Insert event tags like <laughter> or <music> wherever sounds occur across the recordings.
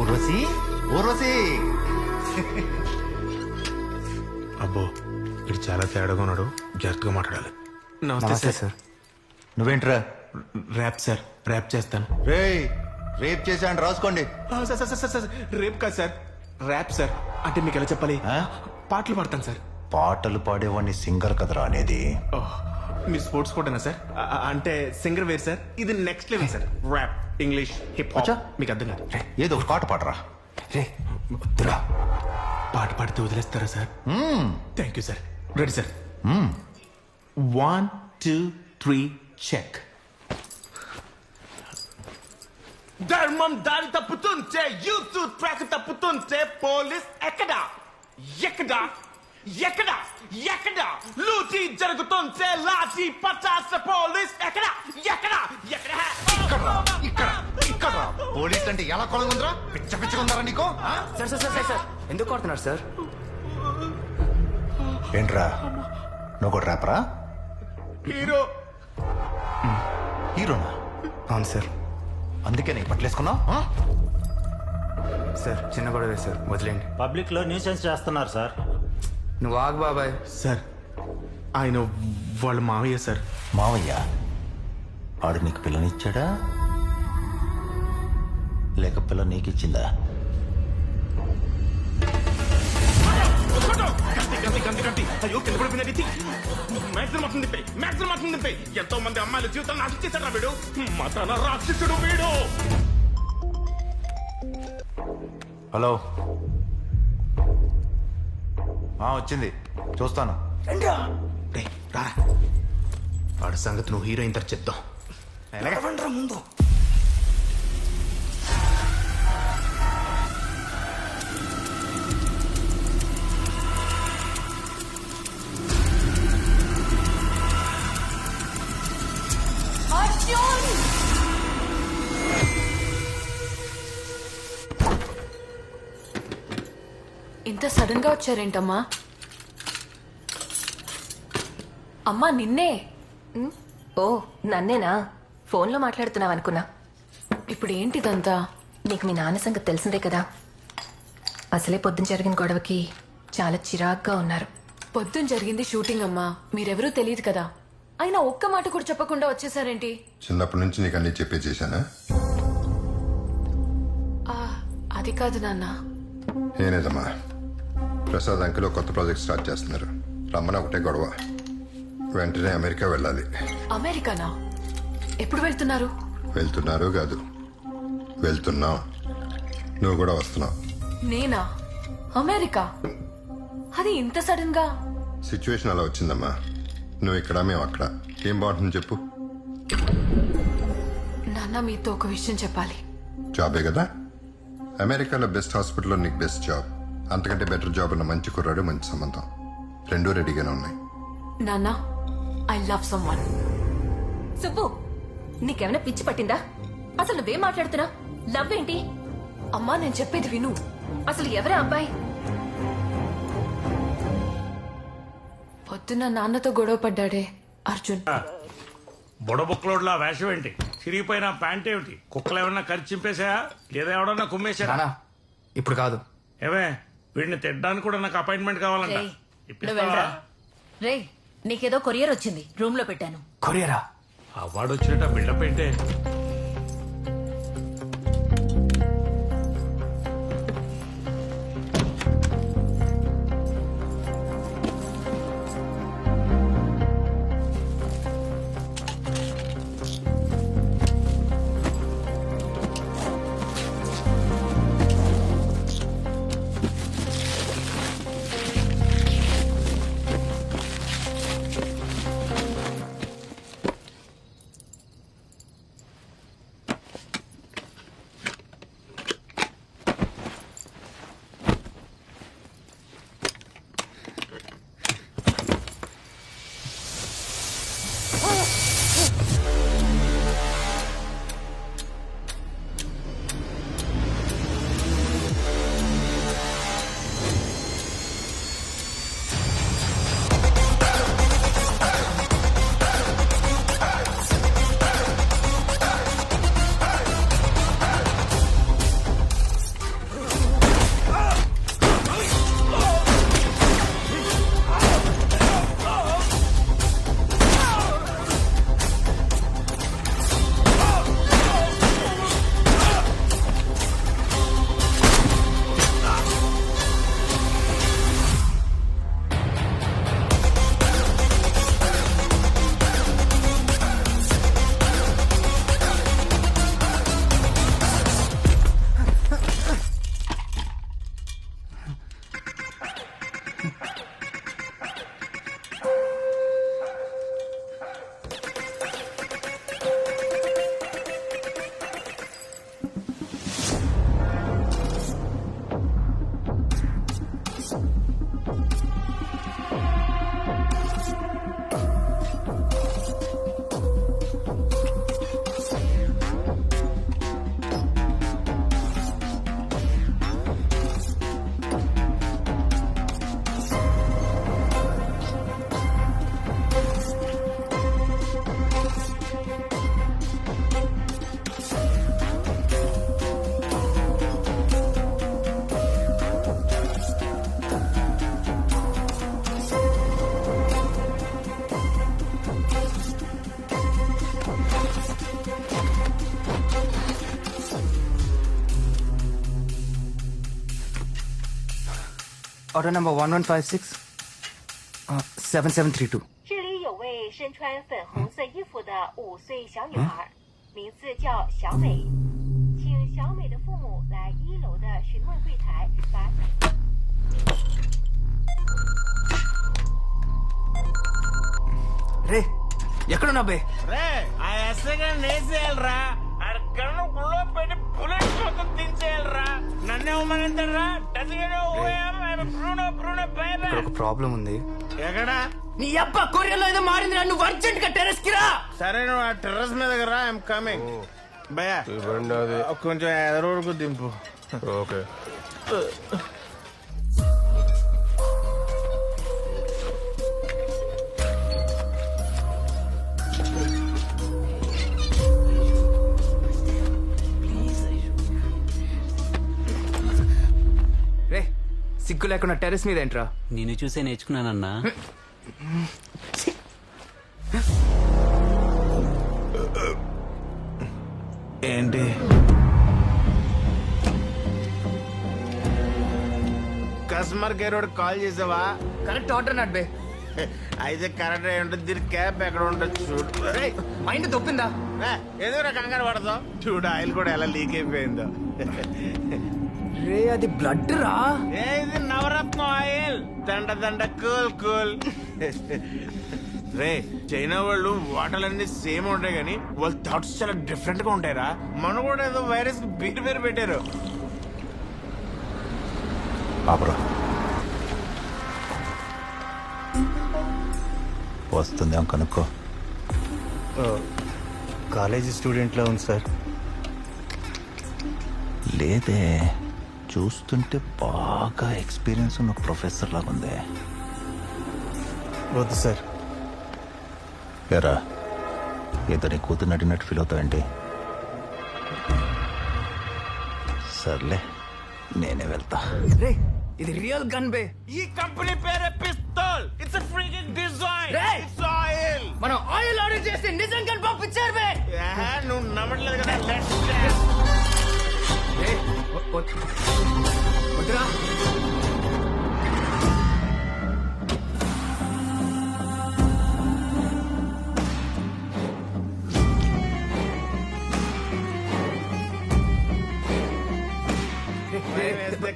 ఉర్వశి ఉర్వశి <laughs> అబ్బో ఇది చాలా తేడాగా ఉన్నాడు. జాగ్రత్తగా మాట్లాడాలి. నమస్తే సార్. నువ్వేంట్రా? ర్యాప్ సార్ ర్యాప్ చేస్తాను. రేయ్ రేప్ చేశాను రాసుకోండి. Sir sir sir sir rape కాదు సార్ ర్యాప్ సార్. అంటే మీకు ఎలా చెప్పాలి? పాటలు పాడతాను సార్. పాటలు పాడేవాడిని సింగర్ కదరా అనేది. ఓహ్, మీ స్పోర్ట్స్ కోటనా సార్? అంటే సింగర్ వేర్ సార్. ఇది next level sir. Rap English hip hop. మీకు అర్థం కాదు. ఏదో ఒక పాట పాడరా. రే వద్దురా. పాట పాడితే వదిలేస్తారా sir? Thank you sir. Ready sir. One two three check ధర్మం దారి తప్పుతుంటే యూత్ ట్రాక్ తప్పుతుంటే పోలీస్ ఎక్కడ? ఎక్కడ? ఎక్కడ? ఎక్కడ? లూటీ జరుగుతుంటే లాఠీ పచాస పోలీస్ ఎక్కడ? ఎక్కడ? ఎక్కడ? ఇక్కడ ఇక్కడ పోలీస్ అంటే ఎలా కొలంగా ఉందిరా పిచ్చ పిచ్చగా ఉందరా నీకు? ఆ? Sir sir sir sir sir. ఎందుకు కొడుతున్నారు సార్? ఏంట్రా? నువ్వు కూడా ర్యాపరా హీరో. హీరోనా? అవును సార్. అందుకే నీకు పట్లేసుకున్నావు సార్ చిన్న గొడవే సార్. వదిలేండి పబ్లిక్లో న్యూసెన్స్ చేస్తున్నారు సార్. నువ్వు ఆగు బాబాయ్. సార్ ఆయన వాళ్ళ మావయ్య సార్. మావయ్య? ఆడు నీకు పిల్లనిచ్చాడా? లేక పిల్ల నీకు ఇచ్చిందా ఎంతో మంది అమ్మాయిల జీవితాన్ని నాశనం చేశాడు వీడు మతన రాక్షసుడు వీడు హలో. వచ్చింది. చూస్తాను. వాడి సంగతి నువ్వు హీరోయిన్ తర్వాత చెప్తాం ముందు. ఇంత సడన్గా వచ్చారేంటమ్మా? అమ్మా నిన్నే. ఓ నన్నేనా? ఫోన్లో మాట్లాడుతున్నావు అనుకున్నా. ఇప్పుడు ఏంటిదంతా నీకు మీ నాన్న సంగతి తెలిసిందే కదా. అసలే పొద్దున జరిగిన గొడవకి చాలా చిరాగ్గా ఉన్నారు. పొద్దున జరిగింది షూటింగ్ అమ్మా. మీరెవరూ తెలియదు కదా. అయినా ఒక్క మాట కూడా చెప్పకుండా వచ్చేసారేంటి? చిన్నప్పటి నుంచి నీకు అన్ని చెప్పే చేశానా? ఆ, అది కాదు నాన్న. నేనేదమ్మా? ప్రసాద్ అంకిలో కొత్త ప్రాజెక్ట్ స్టార్ట్ చేస్తున్నారు. రమ్మని ఒకటే గొడవ. వెంటనే అమెరికా వెళ్ళాలి. అమెరికానా? ఎప్పుడు వెళ్తున్నారు? వెళ్తున్నారు కాదు. వెళ్తున్నాం. నువ్వు కూడా వస్తున్నావు. నేనా? అమెరికా? అది ఇంత సడన్గా? సిచ్యువేషన్ అలా వచ్చిందమ్మా. నువ్వు ఇక్కడ మేము అక్కడ? ఏం బాగుంటుంది చెప్పు. నాన్న మీతో ఒక విషయం చెప్పాలి. జాబే కదా? అమెరికాలో బెస్ట్ హాస్పిటల్లో నీకు బెస్ట్ జాబ్ అంతకంటే బెటర్ జాబ్ ఉన్న మంచి కుర్రాడు మంచి సంబంధం. రెండూ రెడీగానే ఉన్నాయి. నాన్న I love someone Subbu నీకేమైనా పిచ్చి పట్టిందా? అసలు నువ్వేం మాట్లాడుతున్నా? లవ్ ఏంటి? అమ్మా నేను చెప్పేది విను. అసలు ఎవరా అబ్బాయి? పొద్దున్న నాన్నతో గొడవ పడ్డాడే అర్జున్. బుడబుక్కలోడ్లా వేషం ఏంటి? చిరిగిపోయిన ప్యాంట్ ఏమిటి? కుక్కలు ఏమన్నా ఖర్చు చింపేశాయా? లేదా ఎవడన్నా కుమ్మేశారా? ఇప్పుడు కాదు. ఏమే? వీడిని తిట్టడానికి కూడా నాకు అపాయింట్మెంట్ కావాలంట రేయ్, ఇప్పిస్తావా? నువ్వు వెళ్ళరా. రే నీకేదో కొరియర్ వచ్చింది రూమ్లో పెట్టాను కొరియరా అవార్డు వచ్చినట్టు బిల్డప్ ఏంటే order number one one five six seven seven three టూ这里有位身穿粉红色衣服的五岁小女孩，名字叫小美，请小美的父母来一楼的询问柜台把。 రే ఎక్కడున్నా బే రే ఆ ఎస్ఐ గారిని వేసేయాలరా నన్నే ఉమ్మనంటారా బ్రూనో బ్రూనో బేబే ఇక్కడ ఒక ప్రాబ్లం ఉంది. ఎక్కడా? నీ అబ్బా కొరియర్లో ఏదో మారింది నువ్వు అర్జెంట్గా టెరెస్కి రా సరే నువ్వు ఆ టెర్రస్ మీద రా ఐఎమ్ కమింగ్ భయ్యా కొంచెం ఎదరు దింపు. ఓకే. <laughs> సిగ్గు లేకుండా టెరెస్ మీద ఏంట్రా? నిన్ను చూసే నేర్చుకున్నానన్నా. ఏంటి? కస్టమర్ కేర్ వాడు కాల్ చేసావా? కరెక్ట్ ఆర్డర్ నాట్ బే. అయితే కరెక్ట్ అయి ఉంటుంది దీని క్యాప్ ఎక్కడ ఉంటుంది చూడు. రే మైండ్ దొప్పిందా ఏ, ఎందుకురా కంగారు పడతావు. చూడు ఆయిల్ కూడా ఎలా లీక్ అయిపోయిందో. రే అది బ్లడ్ రా? ఇది నవరత్న ఆయిల్? దండ దండ కూల్ కూల్. రే చైనా వాళ్ళు వాటర్లన్నీ సేమ్ ఉంటాయి కానీ వాళ్ళ థాట్స్ చాలా డిఫరెంట్గా ఉంటాయిరా. మన కూడా ఏదో వైరస్ పేరు పేరు పెట్టారు. ఆపరా వస్తుందేమో కనుక్కో. కాలేజీ స్టూడెంట్లా ఉంది సార్. లేదే. చూస్తుంటే బాగా ఎక్స్పీరియన్స్ ఉన్న ప్రొఫెసర్ లాగా ఉందే. వద్దు సార్. ఎరా ఇతని కూతురు నడినట్టు ఫీల్ అవుతావేంటి? సర్లే నేనే వెళ్తా. రే ఇది రియల్ గన్ బే. ఈ కంపెనీ పేరే pistol it's freaking design! It's oil మనం ఆయిల్ ఆర్డర్ చేస్తే నిజంగా పంపించారు బే. నువ్వు నమ్మట్లేదు కదా లెట్స్ వద్దురా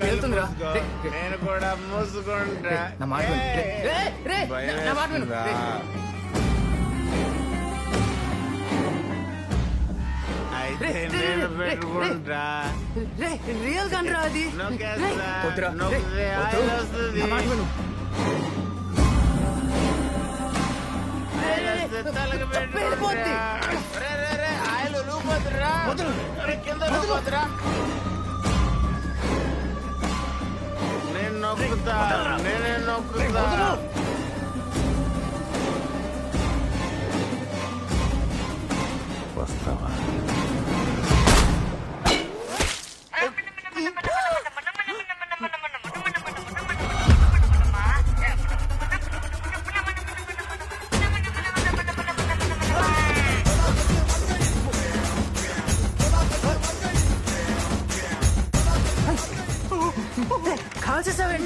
వెళ్తుందిరా నేను కూడా మూసుకుంటా. నా నా మాట <laughs> వెళ్ళిపోద్ది. పెట్టుకుంటా. రే, రే, రే, ఆయిల్ ఒలిగిపోతుందిరా. రే, కింద ఒలిగిపోతుందిరా. నేను నొక్కుతా నేనే నొక్కుతా. వస్తావా?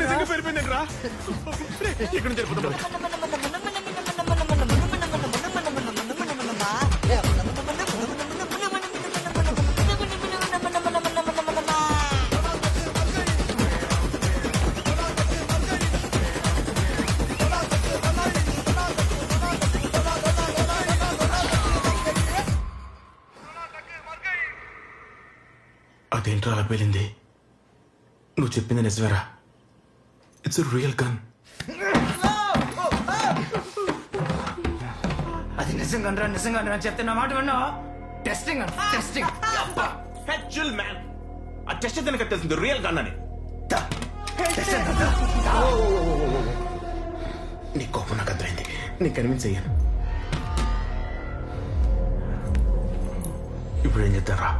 నిజంగా పెరిపోయిందంట్రా ఇక్కడ నుంచి వెళ్ళిపోతాం అదేంట్రా అలా పేలింది? నువ్వు చెప్పింది నిజమేరా. ఇట్స్ రియల్ గన్ అది నిజంగా రా నిజంగా రా. చెప్తే నా మాట విన్నా టెస్టింగ్ అంట టెస్టింగ్ హెచ్చుల్ మ్యాన్ ఆ టెస్ట్ అయితే కట్టేసింది రియల్ గన్ అని. నీ కోపం నాకు అర్థమైంది. నీ కన్విన్స్ అయ్యాను. ఇప్పుడు ఏం చేద్దారా